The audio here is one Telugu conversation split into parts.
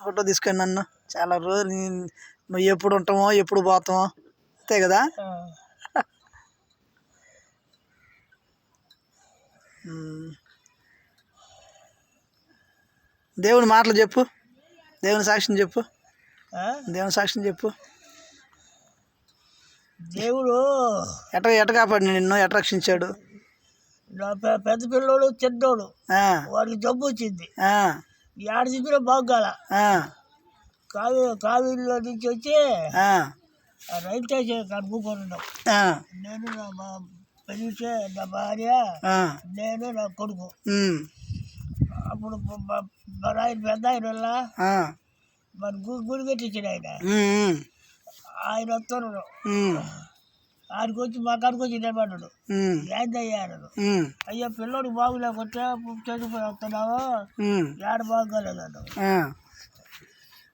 ఫోటో తీసుకొని నన్ను. చాలా రోజులు నువ్వు ఎప్పుడు ఉంటామో ఎప్పుడు పోతామో అంతే కదా. దేవుని మాటలు చెప్పు. దేవుని సాక్ష్యం చెప్పు? దేవుని సాక్ష్యం చెప్పు. దేవుడు ఎట ఎట కాపాడి నిన్ను? ఎట రక్షించాడు? పెద్ద పిల్లోడు చిన్నోడు. వాడికి జబ్బు వచ్చింది. ఏడ చెప్పినా బాగాల కావే కావేరిలో నుంచి వచ్చి రైలు స్టేషన్ కడుపుకుంటున్నాం ఆ, నేను నా మా పెళ్ళితే నా భార్య నేను నా కొడుకు. అప్పుడు ఆయన పెద్ద ఆయన వల్ల మన గుడి గుడి ఆయన. ఆయన వస్తాను ఉమ్, ఆడికి వచ్చి మా కాడికి వచ్చి నిలబడ్డాడు. ఉమ్, ఏందయ్యా అన్నాడు. ఉమ్, అయ్యా పిల్లోడు బాగులేకుంటే చనిపోయి వస్తున్నావు? ఏడ బాగోలేదు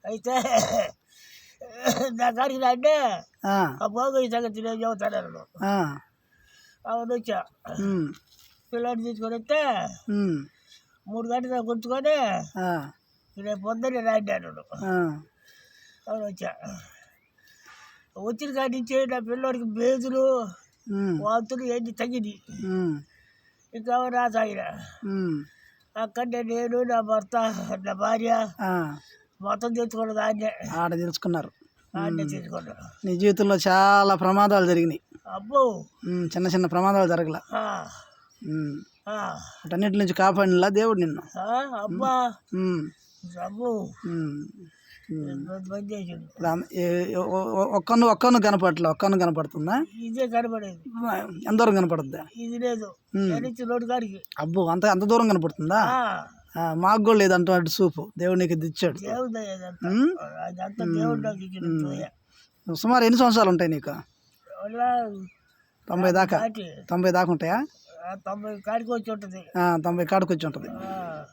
అయితే నా కాడికి అంటే ఆ, బాగోయి సంగతి నేను చెబుతాను అన్నాడు. ఆ, అవును వచ్చా. పిల్లోడు తీసుకొని వస్తే మూడు గంటలు కొట్టుకొని ఆ, రేపు పొద్దున్నే రాండి అన్నాడు. అవును వచ్చా. వచ్చిన కాడి నుంచి నా పిల్లోడికి బేజులు వాంతులు ఏంటి తగ్గింది. ఇంకా నా సాగిన అక్కడే నేను నా భర్త నా భార్య మొత్తం తెచ్చుకున్నది ఆడనే ఆడ తెలుసుకున్నారు. ఆడనే నీ జీవితంలో చాలా ప్రమాదాలు జరిగినాయి. అబ్బో. చిన్న చిన్న ప్రమాదాలు జరగల. వాటన్నిటి నుంచి కాపాడినలా దేవుడు నిన్ను. అబ్బా. అబ్బో. ఒక్కను ఒక్కను కనపడట్లే ఒక్కను కనపడుతుందా? ఇదే కనబడేది ఎంత దూరం కనపడుద్దా? ఇది లేదు. రోడ్డు కాడికి. అబ్బో అంత అంత దూరం కనపడుతుందా? మాకు కూడా లేదు అంటున్నాడు సూపు దేవుడు నీకు ఇచ్చాడు. సుమారు ఎన్ని సంవత్సరాలు ఉంటాయి నీకు? తొంభై దాకా? తొంభై దాకా ఉంటాయా? తొంభై కాడికి వచ్చి ఉంటుంది. తొంభై కాడికి వచ్చి ఉంటుంది.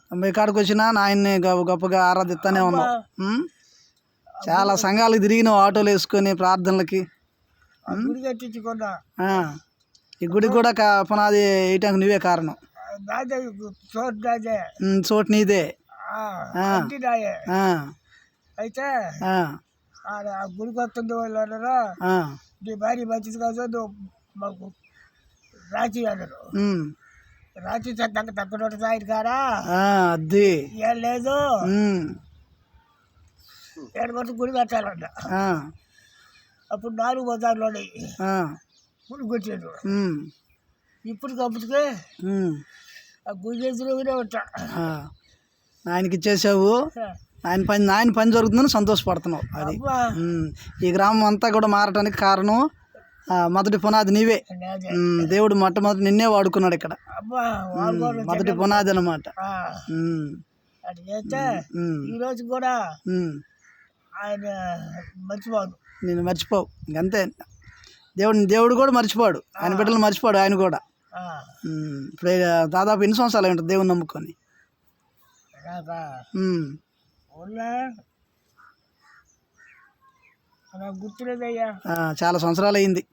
తొంభై కాడికి వచ్చినా నాయన్ని గొప్ప- గొప్పగా ఆరాధిస్తానే ఉన్నావు. ఉమ్? చాలా సంఘాలకు తిరిగినావు ఆటోలు వేసుకొని ప్రార్థనలకి. గుడి ఈ గుడికి కూడా పునాది వేయటానికి నువ్వే కారణం. చోటు నీదే. అయితే ఆ, ఆడ ఆ గుడికి వస్తుంది వాళ్ళు అన్నారు నీ భార్య మంచిది కాదు నువ్వు మాకు రాచి అన్నారు. రాచి తగ్గ ఉంటుంది ఆయన కారా అది ఏం లేదు. ఉమ్, ఏడు కొట్టు గుడి కట్టాలంట ఆ, అప్పుడు నాలుగు ఆ, గుడి కొట్టాడు ఉమ్, ఇప్పుడు కప్పుతుకే ఉమ్, ఆ గుడి చేసిలోనే ఉంటా. ఆయనకి ఇచ్చేసావు. ఆయన పని ఆయన పని జరుగుతుందని సంతోషపడుతున్నావు అది. ఈ గ్రామం అంతా కూడా మారటానికి కారణం మొదటి పునాది నీవే. దేవుడు మొట్టమొదటి నిన్నే వాడుకున్నాడు ఇక్కడ. మొదటి పునాది అనమాట ఆ, అది చేస్తే ఈ రోజు కూడా ఆయన మర్చిపోదు నేను మర్చిపోవు. ఇంకంతే. దేవుడు దేవుడు కూడా మర్చిపోడు. ఆయన బిడ్డలు మర్చిపోడు ఆయన కూడా. ఇప్పుడు దాదాపు ఎన్ని సంవత్సరాలు అయి ఉంటుంది దేవుని నమ్ముకొని? నాకా నాకు చాలా సంవత్సరాలు అయింది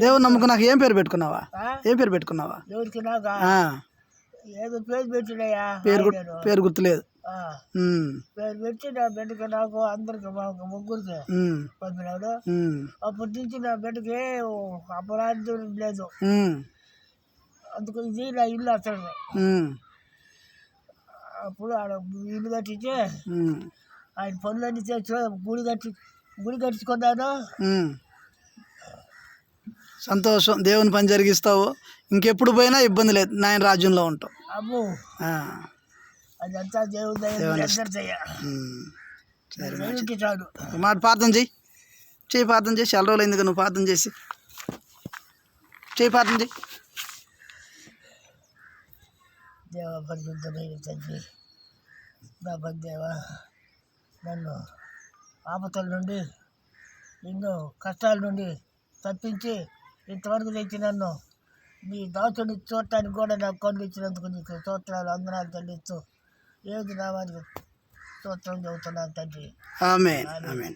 దేవుని నమ్ముకున్నాక ఏం పేరు పెట్టుకున్నావా? ఏం పేరు పెట్టుకున్నావా? నాకా? పేరు. పేరు గుర్తులేదు. పేరు పెట్టి నా బిడ్డకి నాకు అందరికి మా ముగ్గురికి పంపినాడు. అప్పటి నుంచి నా బిడ్డకి అపరాధం లేదు. అందుకు ఇది నా ఇల్లు అసలు. అప్పుడు ఆడ ఇల్లు కట్టించి ఆయన పనులన్నీ చేసి గుడి కట్టి గుడి కట్టించుకున్నాను. సంతోషం. దేవుని పని జరిగిస్తావు. ఇంకెప్పుడు పోయినా ఇబ్బంది లేదు. నాయన రాజ్యంలో ఉంటావు. ఆ, అదంతా దేవుడు. సరే మాట ప్రార్థన చెయ్యి. చెయ్యి ప్రార్థన చేసి చాలా రోజులు ఎందుకు నువ్వు ప్రార్థన చేసి. చెయ్యి ప్రార్థన చెయ్యి. దేవ పరిశుద్ధమైన తండ్రి నా దేవ నన్ను ఆపదల నుండి ఎన్నో కష్టాల నుండి తప్పించి ఇంతవరకు తెచ్చి నన్ను నీ దాసుని చూడటానికి కూడా నాకు కళ్ళు ఇచ్చినందుకు నీకు స్తోత్రాలు అందనాలు చెల్లిస్తూ ఏది రావానికి స్తోత్రం చెబుతున్నాను తండ్రి. ఆమె ఆమె